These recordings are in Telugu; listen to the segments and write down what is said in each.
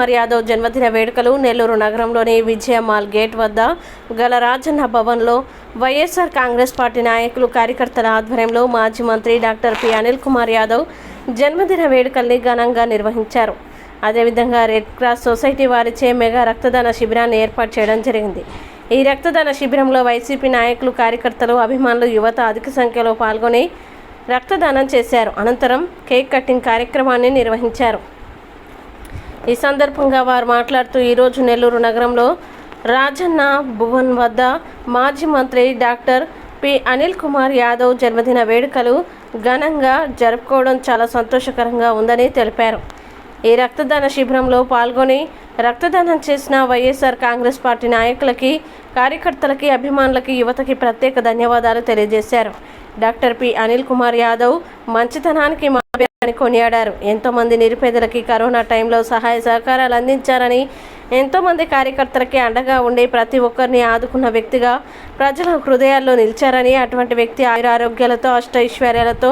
కుమార్ యాదవ్ జన్మదిన వేడుకలు నెల్లూరు నగరంలోని విజయ మాల్ గేట్ వద్ద గల రాజన్న భవన్లో వైఎస్ఆర్ కాంగ్రెస్ పార్టీ నాయకులు కార్యకర్తల ఆధ్వర్యంలో మాజీ మంత్రి డాక్టర్ పి అనిల్ కుమార్ యాదవ్ జన్మదిన వేడుకల్ని ఘనంగా నిర్వహించారు. అదేవిధంగా రెడ్ క్రాస్ సొసైటీ వారిచే మెగా రక్తదాన శిబిరాన్ని ఏర్పాటు చేయడం జరిగింది. ఈ రక్తదాన శిబిరంలో వైసీపీ నాయకులు కార్యకర్తలు అభిమానులు యువత అధిక సంఖ్యలో పాల్గొని రక్తదానం చేశారు. అనంతరం కేక్ కటింగ్ కార్యక్రమాన్ని నిర్వహించారు. ఈ సందర్భంగా వారు మాట్లాడుతూ ఈరోజు నెల్లూరు నగరంలో రాజన్న భువన్ వద్ద మాజీ మంత్రి డాక్టర్ పి అనిల్ కుమార్ యాదవ్ జన్మదిన వేడుకలు ఘనంగా జరుపుకోవడం చాలా సంతోషకరంగా ఉందని తెలిపారు. ఈ రక్తదాన శిబిరంలో పాల్గొని రక్తదానం చేసిన వైఎస్ఆర్ కాంగ్రెస్ పార్టీ నాయకులకి కార్యకర్తలకి అభిమానులకి యువతకి ప్రత్యేక ధన్యవాదాలు తెలియజేశారు. డాక్టర్ పి అనిల్ కుమార్ యాదవ్ మంచితనానికి మా అని కొనియాడారు. ఎంతోమంది నిరుపేదలకి కరోనా టైంలో సహాయ సహకారాలు అందించారని ఎంతోమంది కార్యకర్తలకి అండగా ఉండి ప్రతి ఒక్కరిని ఆదుకున్న వ్యక్తిగా ప్రజల హృదయాల్లో నిలిచారని అటువంటి వ్యక్తి ఆయురారోగ్యాలతో అష్టైశ్వర్యాలతో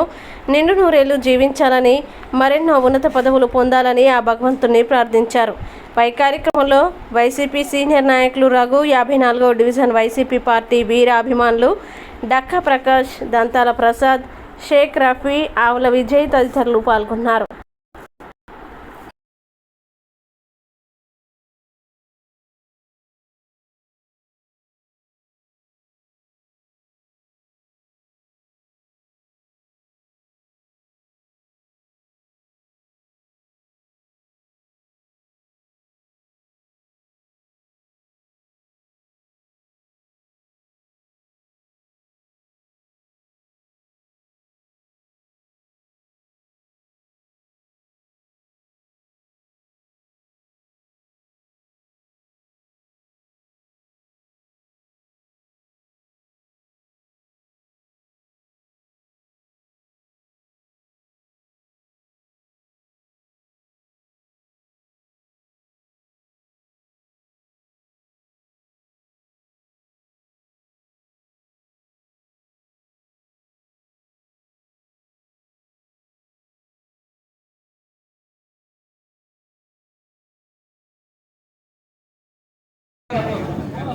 నిండు నూరేళ్ళు జీవించాలని మరెన్నో ఉన్నత పదవులు పొందాలని ఆ భగవంతుని ప్రార్థించారు. పై కార్యక్రమంలో వైసీపీ సీనియర్ నాయకులు రఘు యాభై నాలుగో డివిజన్ వైసీపీ పార్టీ వీర అభిమానులు డక్కా ప్రకాష్ దంతాల ప్రసాద్ షేక్ రఫీ ఆవుల విజయ్ తదితరులు పాల్గొన్నారు.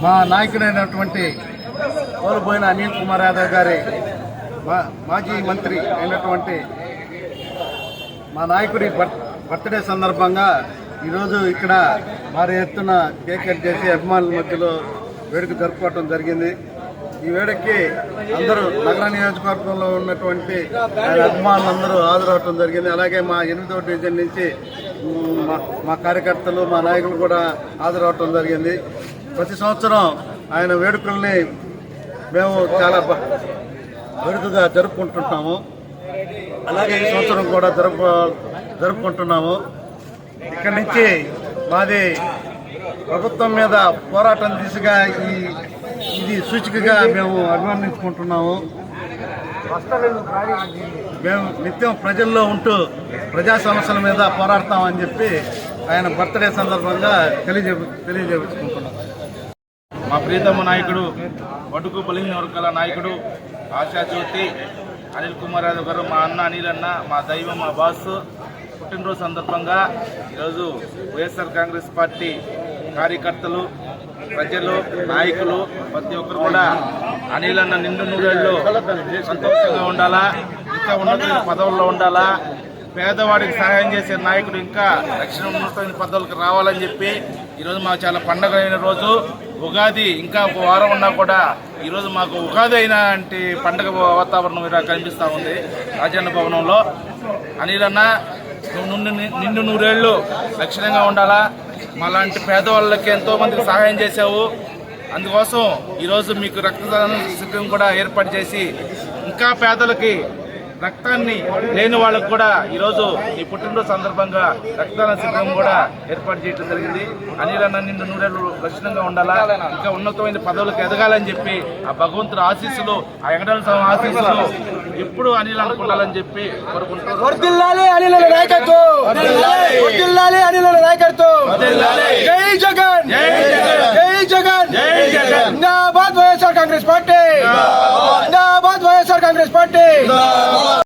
మా నాయకుడైనటువంటి కోల్పోయిన అనిల్ కుమార్ యాదవ్ గారి మా- మాజీ మంత్రి అయినటువంటి మా నాయకుడి బర్త్డే సందర్భంగా ఈరోజు ఇక్కడ భారీ ఎత్తున కేక్ కట్ చేసి అభిమానుల మధ్యలో వేడుక జరుపుకోవటం జరిగింది. ఈ వేడుకకి అందరూ నగర నియోజకవర్గంలో ఉన్నటువంటి ఆయన అభిమానులందరూ హాజరవటం జరిగింది. అలాగే మా ఎనిమిదవ డివిజన్ నుంచి మా- మా కార్యకర్తలు మా నాయకులు కూడా హాజరవటం జరిగింది. ప్రతి సంవత్సరం ఆయన వేడుకల్ని మేము చాలా వేడుకగా జరుపుకుంటుంటాము. అలాగే ఈ సంవత్సరం కూడా జరుపు జరుపుకుంటున్నాము. ఇక్కడి నుంచి మాది ప్రభుత్వం మీద పోరాటం దిశగా ఈ ఇది సూచికగా మేము అభివర్ణించుకుంటున్నాము. మేము నిత్యం ప్రజల్లో ఉంటూ ప్రజా సమస్యల మీద పోరాడతామని చెప్పి ఆయన బర్త్డే సందర్భంగా తెలియజే తెలియజేసుకుంటున్నాం. మా ప్రీతమ్మ నాయకుడు బడుగు బలింగ వర్గాల నాయకుడు ఆశాజ్యోతి అనిల్ కుమార్ యాదవ్ గారు మా అన్న అనిల్ అన్న మా దైవం మా బాస్ పుట్టినరోజు సందర్భంగా ఈరోజు వైఎస్ఆర్ కాంగ్రెస్ పార్టీ కార్యకర్తలు ప్రజలు నాయకులు ప్రతి ఒక్కరు కూడా అనిల్ అన్న నిండు నూరేళ్ళు సంతోషంగా ఉండాలా ఇంకా ఉన్నత పదవుల్లో ఉండాలా పేదవాడికి సహాయం చేసే నాయకుడు ఇంకా రక్షణ ఉన్నతమైన పదవులకు రావాలని చెప్పి ఈరోజు మాకు చాలా పండగ అయిన రోజు. ఉగాది ఇంకా ఒక వారం ఉన్నా కూడా ఈరోజు మాకు ఉగాది అయిన అంటే పండగ వాతావరణం ఇలా కనిపిస్తూ ఉంది రాజన్న భవనంలో. అనిలన్న నిన్ను నిండు నూరేళ్ళు లక్షణంగా ఉండాలా? మాలాంటి పేదవాళ్ళకి ఎంతో మందికి సహాయం చేశావు. అందుకోసం ఈరోజు మీకు రక్తదాన శిబిరం కూడా ఏర్పాటు చేసి ఇంకా పేదలకి రక్తాన్ని లేని వాళ్ళకు కూడా ఈరోజు ఈ పుట్టినరోజు సందర్భంగా రక్తదాన శిబిరం కూడా ఏర్పాటు చేయడం జరిగింది. అనిల్ అన్న నిండు నూరేళ్ళు లక్షణంగా ఉండాలా? ఇంకా ఉన్నతమైన పదవులకు ఎదగాలని చెప్పి ఆ భగవంతుడు ఆశీస్సులు ఆ వెంకటేశ్వర స్వామి ఆశీస్సులు ఎప్పుడు అనిల్ అనుకుంటాలని చెప్పి కోరుకుంటున్నారు వర్దిల్లాలి అనిల నాయకత్వం! వర్దిల్లాలి! అనిల నాయకత్వం! జై జగన్! జై జగన్! జిందాబాద్ వైఎస్ఆర్ కాంగ్రెస్ పార్టీ! జిందాబాద్! YSR Congress party!